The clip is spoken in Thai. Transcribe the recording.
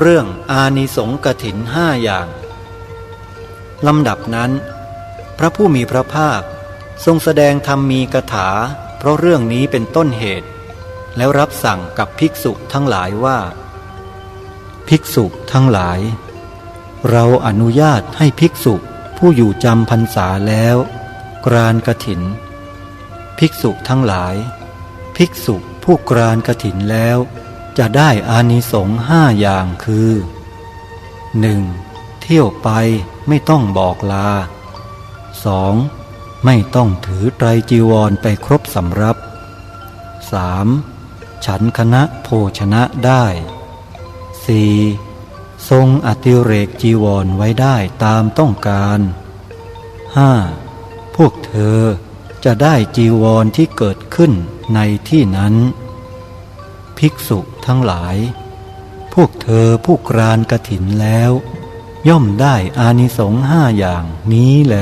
เรื่องอานิสงกถินห้าอย่างลำดับนั้น พระผู้มีพระภาค ทรงแสดงธรรมมีกถา เพราะเรื่องนี้เป็นต้นเหตุ แล้วรับสั่งกับภิกษุทั้งหลายว่า ภิกษุทั้งหลาย เราอนุญาตให้ภิกษุผู้อยู่จำพรรษาแล้ว กรานกถิน ภิกษุทั้งหลาย ภิกษุผู้กรานกถินแล้ว จะได้อานิสงส์ห้าอย่างคือ 1. เที่ยวไปไม่ต้องบอกลา 2. ไม่ต้องถือไตรจีวรไปครบสำรับ 3. ฉันคณะโภชนะได้ 4. ทรงอติเรกจีวรไว้ได้ตามต้องการ 5. พวกเธอจะได้จีวรที่เกิดขึ้นในที่นั้น ภิกษุทั้งหลาย พวกเธอผู้กรานกระถินแล้ว ย่อมได้อานิสงส์ห้าอย่างนี้แล